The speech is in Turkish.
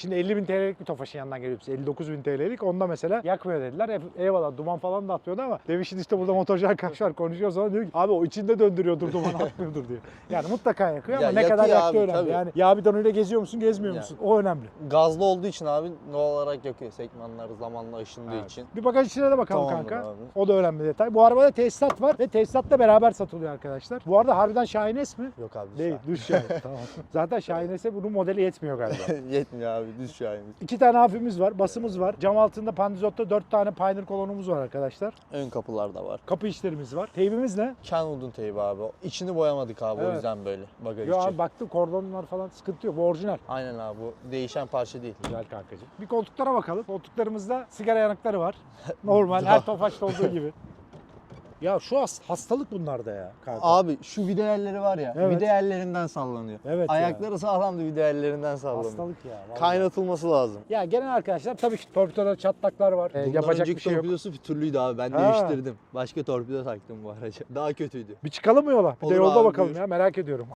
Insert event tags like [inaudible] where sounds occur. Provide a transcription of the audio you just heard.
Şimdi 50 bin TL'lik bir Tofaş'ın yanından geliyor bize. 59 bin TL'lik. Onda mesela yakmıyor dediler. Eyvallah duman falan da atmıyordu ama demişin işte burada motorcu arkadaşlar konuşuyor sonra diyor ki abi o içinde döndürüyordur duman [laughs] atmıyordur diyor. Yani mutlaka yakıyor ama Ya ne kadar yakıyor yaktığı abi, önemli. tabii. Yani yağ bidonuyla geziyor musun gezmiyor Ya. musun? O önemli. Gazlı olduğu için abi doğal olarak yakıyor. Sekmanlar zamanla ışındığı Evet. için. Bir bagaj içine de bakalım Tamamdır kanka. abi. O da önemli detay. Bu arabada tesisat var ve tesisatla beraber satılıyor arkadaşlar. Bu arada harbiden Şahines mi? Yok abi Değil, düz Şahin. [laughs] tamam. Zaten Şahines'e bunun modeli yetmiyor galiba. [laughs] Yetmiyor abi düz şahin. İki tane hafimiz var, basımız var. Cam altında Pandizotta dört tane Pioneer kolonumuz var arkadaşlar. Ön kapılar da var. Kapı işlerimiz var. Teybimiz ne? Kenwood'un teybi abi. İçini boyamadık abi Evet. o yüzden böyle bagaj Yo içi. abi baktım kordonlar falan sıkıntı yok. Bu orijinal. Aynen abi bu değişen parça değil. Güzel kankacığım. Bir koltuklara bakalım. Koltuklarımızda sigara yanıkları var. [laughs] Normal her Tofaş'ta olduğu gibi. [laughs] Ya şu has- hastalık bunlarda ya kanka. Abi şu vida yerleri var ya. Evet. Vida yerlerinden sallanıyor. Evet ya. Ayakları sağlamdı vida yerlerinden sallanıyor. Hastalık ya. vallahi. Kaynatılması lazım. Ya genel arkadaşlar tabii ki torpidoda çatlaklar var. Bundan yapacak önceki bir şey yok. torpidosu fütürlüydü abi. Ben Ha. değiştirdim. Başka torpido taktım bu araca. [laughs] Daha kötüydü. Bir çıkalım mı yola? Bir de Olur yolda abi, bakalım buyur. ya merak ediyorum.